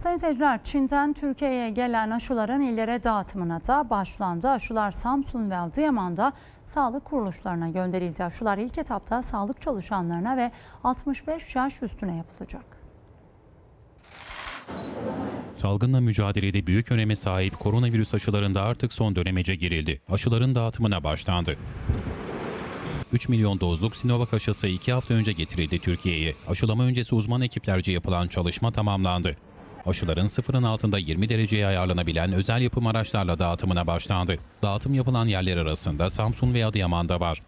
Sayın seyirciler, Çin'den Türkiye'ye gelen aşıların illere dağıtımına da başlandı. Aşılar Samsun ve Adıyaman'da sağlık kuruluşlarına gönderildi. Aşılar ilk etapta sağlık çalışanlarına ve 65 yaş üstüne yapılacak. Salgınla mücadelede büyük öneme sahip koronavirüs aşılarında artık son dönemece girildi. Aşıların dağıtımına başlandı. 3 milyon dozluk Sinovac aşısı 2 hafta önce getirildi Türkiye'ye. Aşılama öncesi uzman ekiplerce yapılan çalışma tamamlandı. Aşıların sıfırın altında 20 dereceye ayarlanabilen özel yapım araçlarla dağıtımına başlandı. Dağıtım yapılan yerler arasında Samsun ve Adıyaman'da var.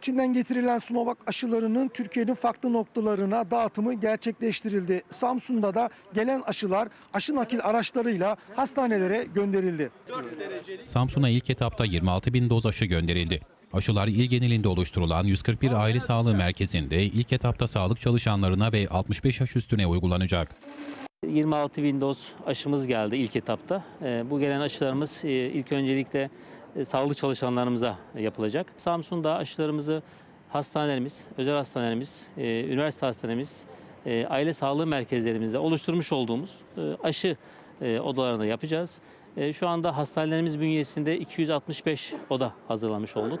Çin'den getirilen Sinovac aşılarının Türkiye'nin farklı noktalarına dağıtımı gerçekleştirildi. Samsun'da da gelen aşılar aşı nakil araçlarıyla hastanelere gönderildi. Samsun'a ilk etapta 26 bin doz aşı gönderildi. Aşılar il genelinde oluşturulan 141 aile sağlığı merkezinde ilk etapta sağlık çalışanlarına ve 65 yaş üstüne uygulanacak. 26 bin doz aşımız geldi ilk etapta. Ee, Bu gelen aşılarımız e, ilk öncelikle e, sağlık çalışanlarımıza yapılacak. Samsun'da aşılarımızı hastanelerimiz, özel hastanelerimiz, e, üniversite hastanemiz, aile sağlığı merkezlerimizde oluşturmuş olduğumuz aşı e, odalarında yapacağız. E, Şu anda hastanelerimiz bünyesinde 265 oda hazırlamış olduk.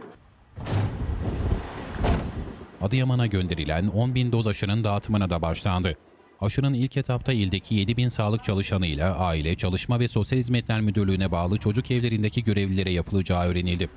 Adıyaman'a gönderilen 10 bin doz aşının dağıtımına da başlandı. Aşının ilk etapta ildeki 7 bin sağlık çalışanıyla Aile, Çalışma ve Sosyal Hizmetler Müdürlüğü'ne bağlı çocuk evlerindeki görevlilere yapılacağı öğrenildi.